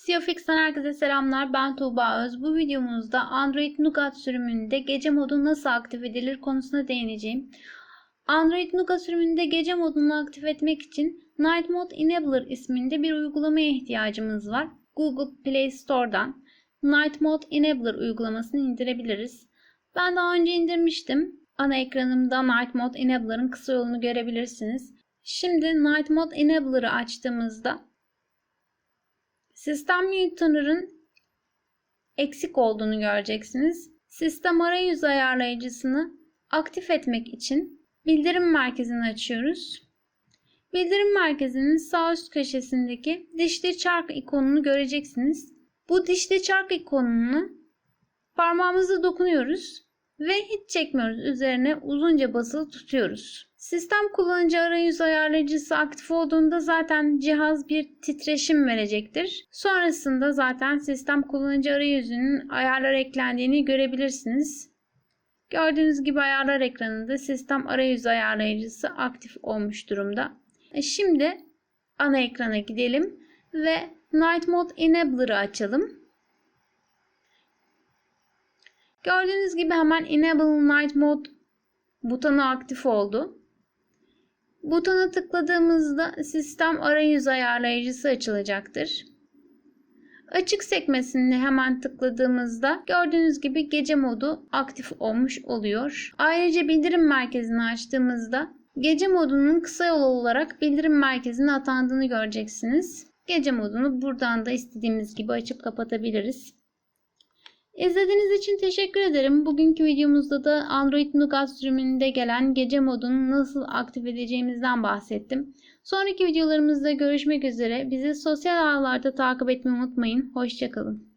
Siyofix'ten herkese selamlar. Ben Tuğba Öz. Bu videomuzda Android Nougat sürümünde gece modu nasıl aktif edilir konusuna değineceğim. Android Nougat sürümünde gece modunu aktif etmek için Night Mode Enabler isminde bir uygulamaya ihtiyacımız var. Google Play Store'dan Night Mode Enabler uygulamasını indirebiliriz. Ben daha önce indirmiştim. Ana ekranımda Night Mode Enabler'ın kısa yolunu görebilirsiniz. Şimdi Night Mode Enabler'ı açtığımızda Sistem Monitor'ın eksik olduğunu göreceksiniz. Sistem arayüz ayarlayıcısını aktif etmek için bildirim merkezini açıyoruz. Bildirim merkezinin sağ üst köşesindeki dişli çark ikonunu göreceksiniz. Bu dişli çark ikonunu parmağımızla dokunuyoruz ve hiç çekmiyoruz. Üzerine uzunca basılı tutuyoruz. Sistem kullanıcı arayüz ayarlayıcısı aktif olduğunda zaten cihaz bir titreşim verecektir. Sonrasında zaten sistem kullanıcı arayüzünün ayarlar eklendiğini görebilirsiniz. Gördüğünüz gibi ayarlar ekranında sistem arayüz ayarlayıcısı aktif olmuş durumda. E şimdi ana ekrana gidelim ve Night Mode Enabler'ı açalım. Gördüğünüz gibi hemen Enable Night Mode butonu aktif oldu. Butona tıkladığımızda sistem arayüz ayarlayıcısı açılacaktır. Açık sekmesini hemen tıkladığımızda gördüğünüz gibi gece modu aktif olmuş oluyor. Ayrıca bildirim merkezini açtığımızda gece modunun kısa yolu olarak bildirim merkezine atandığını göreceksiniz. Gece modunu buradan da istediğimiz gibi açıp kapatabiliriz. İzlediğiniz için teşekkür ederim. Bugünkü videomuzda da Android Nougat sürümünde gelen gece modunu nasıl aktif edeceğimizden bahsettim. Sonraki videolarımızda görüşmek üzere. Bizi sosyal ağlarda takip etmeyi unutmayın. Hoşçakalın.